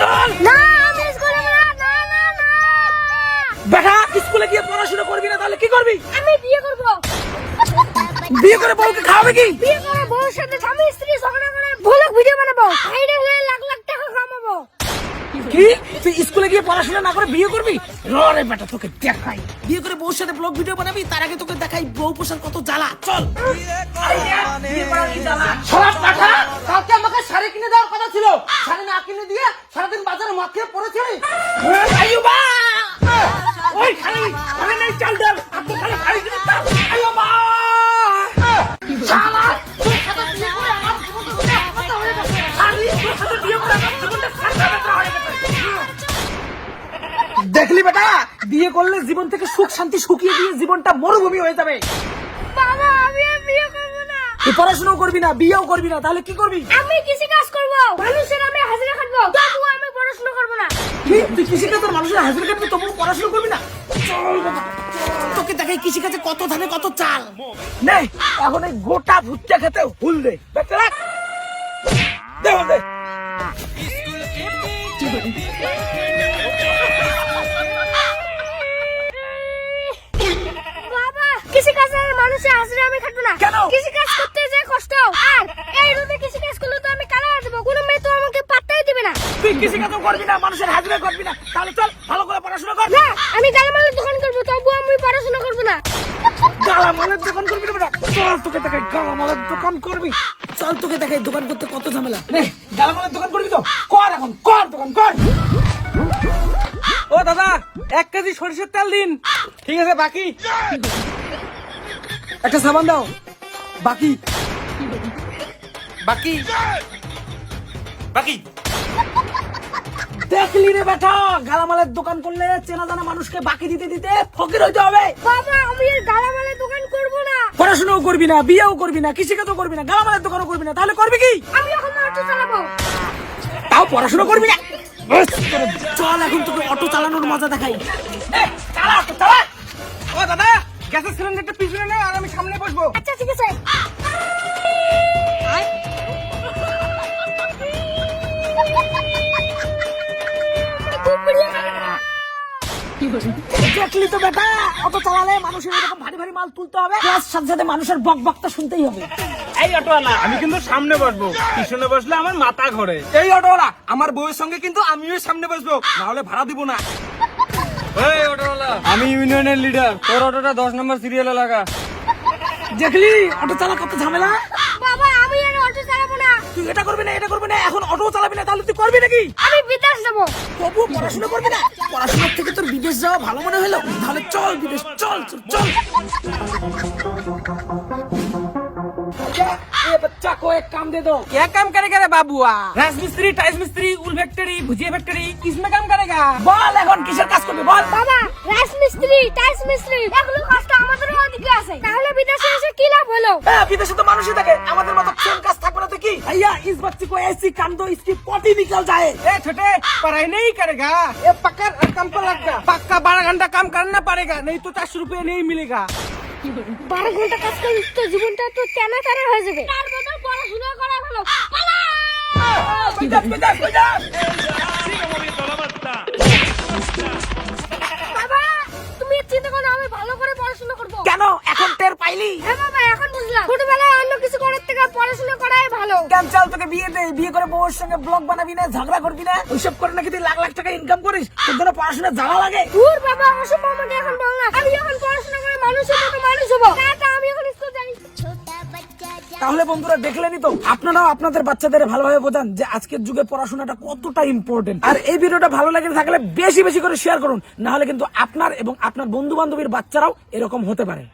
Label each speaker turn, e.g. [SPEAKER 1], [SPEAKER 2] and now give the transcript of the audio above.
[SPEAKER 1] চল।
[SPEAKER 2] না আমি স্কুলে না না না না।
[SPEAKER 1] বেটা স্কুলে গিয়ে পড়াশোনা করবি না তাহলে কি করবি?
[SPEAKER 2] আমি বিয়ে করব।
[SPEAKER 1] বিয়ে করে বউকে খাওয়াবে কি?
[SPEAKER 2] বিয়ে করে বউর সাথে স্বামী স্ত্রী ঝগড়া করে ভুলক ভিডিও বানাবো। ভাইরাল হয়ে লাখ লাখ টাকা কামাবো
[SPEAKER 1] কি? তুই স্কুলে গিয়ে পড়াশোনা না করে বিয়ে করবি? রে বেটা তোকে দেখাই। বিয়ে করে বউর সাথে ব্লগ ভিডিও বানাবি তার আগে তোকে দেখাই বউ পোষার কত জ্বালা। চল।
[SPEAKER 3] পাঠা কালকে আমাকে শাড়ি কিনে দেওয়ার কথা ছিল। শাড়ি না কিনে দিয়ে সারাদিন বাজারে মদ খেয়ে পড়েছিলি
[SPEAKER 1] ওই খালি খালি নেই চাল দেখলি বেটা? বিয়ে করলে জীবন থেকে সুখ শান্তি শুকিয়ে দিয়ে জীবনটা মরুভূমি হয়ে যাবে।
[SPEAKER 2] বাবা আমি বিয়ে করব না।
[SPEAKER 1] তুই পড়াশোনাও করবি না বিয়েও করবি না তাহলে কি করবি?
[SPEAKER 2] আমি কৃষি কাজ করব। মানুষের আমি হাজিরা খাটবো। তবুও আমি পড়াশোনা করব না।
[SPEAKER 1] কি? তুই কৃষিকাজের মানুষের হাজির কাটবি তবু পড়াশোনা করবি না। তোকে দেখাই কৃষিকাজে কত ধানে কত চাল। নে এখন এই গোটা ভুট্টা খেতে হুল দে। বেটা। দে হুল দে
[SPEAKER 2] মানুষের হাজিরা আমি খাটবো না।
[SPEAKER 1] কেন?
[SPEAKER 2] কৃষি কাজ করতে যে কষ্ট। আর এই রোদে কৃষি কাজ করলে তো আমি কালা হয়ে কোনো মেয়ে তো আমাকে পাত্তাই দিবে না।
[SPEAKER 1] তুই কৃষিকাজও করবি না মানুষের হাজিরা করবি না। তাহলে চল ভালো করে পড়াশোনা কর।
[SPEAKER 2] না আমি গালামালের দোকান করব তবুও আমি পড়াশোনা করব না।
[SPEAKER 1] গালামালের দোকান করবি না চল তোকে দেখাই গালামালের দোকান করবি। চল তোকে দেখাই দোকান করতে কত ঝামেলা। নে গালামালের দোকান করবি তো? কর এখন কর দোকান কর।
[SPEAKER 3] ও দাদা এক কেজি সরিষার তেল দিন। ঠিক আছে বাকি?
[SPEAKER 1] একটা সাবান দাও। বাকি।
[SPEAKER 3] বাকি। বাকি।
[SPEAKER 1] দেখলি রে বেটা গালামালের দোকান করলে চেনা জানা মানুষকে বাকি দিতে দিতে ফকির হইতে হবে।
[SPEAKER 2] বাবা আমি আর গালামালের দোকান করব না।
[SPEAKER 1] পড়াশোনাও করবি না বিয়েও করবি না কৃষিকাজও করবি না গালামালের দোকানও করবি না তাহলে করবি কি?
[SPEAKER 2] আমি এখন অটো চালাবো।
[SPEAKER 1] তাও পড়াশোনা করবি না? চল এখন তোকে অটো চালানোর মজা দেখাই। চালা অটো চালা।
[SPEAKER 3] ও দাদা গ্যাসের সিলিন্ডারটা পিছনে নে আর আমি সামনে বসবো।
[SPEAKER 2] আচ্ছা ঠিক আছে।
[SPEAKER 1] দেখলি তো বেটা চালালে মানুষের এরকম ভারী ভারী মাল তুলতে হবে প্লাস সাথে সাথে মানুষের বক বকটা শুনতেই হবে।
[SPEAKER 3] এই অটোওয়ালা আমি কিন্তু সামনে বসবো পিছনে বসলে আমার মাথা ঘোরে। এই অটোওয়ালা আমার বউয়ের সঙ্গে কিন্তু আমিও সামনে বসবো না হলে ভাড়া দিব না। আমি ইউনিয়নের লিডার। তোর অটোটা দশ নম্বর সিরিয়ালে লাগা।
[SPEAKER 1] দেখলি? অটো চালা কত ঝামেলা?
[SPEAKER 2] বাবা আমি আর অটো চালাবো না।
[SPEAKER 1] তুই এটা করবি না এটা করবি না এখন অটো চালাবি না তাহলে তুই করবি নাকি?
[SPEAKER 2] আমি বিদেশ যাব।
[SPEAKER 1] তবু পড়াশোনা করবি না? পড়াশোনার থেকে তোর বিদেশ যাওয়া ভালো মনে হলো? তাহলে চল বিদেশ চল চল চল। बच्चा को एक काम दे दो
[SPEAKER 3] क्या काम करेगा रे बाबुआ राज मिस्त्री टाइस मिस्त्री उल फैक्ट्री भुजिया फैक्ट्री किसमें काम करेगा
[SPEAKER 1] বল এখন কিসের কাজ করবি বল
[SPEAKER 2] বাবা রাজমিস্ত্রি টাইলস মিস্ত্রি এগুলো কষ্ট আমাদেরও ওদিকে আছে তাহলে বিদেশে এসে কি লাভ হলো
[SPEAKER 1] হ্যাঁ বিদেশে তো মানুষই থাকে আমাদের মতো সেম কাজ থাকবে না তো কি भैया इस बच्चे को ऐसी काम दो इसकी पोटी निकल जाए
[SPEAKER 3] ए छोटे पढ़ाई नहीं करेगा ये पक्का काम पर लगेगा पक्का बारह घंटा काम करना पड़ेगा नहीं तो चार रुपये नहीं मिलेगा
[SPEAKER 2] বারো ঘন্টা কাজ করলে তো জীবনটা তো তেনা তেনা হয়ে যাবে বাবা তুমি চিন্তা করো আমি ভালো করে পড়াশোনা করব।
[SPEAKER 1] কেন? এখন টের পাইলি?
[SPEAKER 2] হ্যাঁ বাবা এখন বুঝলাম। ছোটবেলায় অন্য কিছু করার থেকে পড়াশোনা করাই ভালো।
[SPEAKER 1] কেন চল তোকে বিয়ে দে বিয়ে করে বউর সঙ্গে ব্লগ বানাবি না ঝগড়া করবি না? ওইসব করে নাকি তুই লাখ লাখ টাকা ইনকাম করিস? তোর জন্য পড়াশোনা জ্বালা লাগে।
[SPEAKER 2] দূর বাবা ওসব আমাকে এখন বল না। আমি যখন পড়াশোনা
[SPEAKER 1] তাহলে বন্ধুরা দেখলেনি তো, আপনারাও আপনাদের বাচ্চাদের ভালোভাবে বোঝান যে আজকের যুগে পড়াশোনাটা কতটা ইম্পর্টেন্ট আর এই ভিডিওটা ভালো লাগে থাকলে বেশি বেশি করে শেয়ার করুন, নাহলে কিন্তু আপনার এবং আপনার বন্ধু বান্ধবীর বাচ্চারাও এরকম হতে পারে।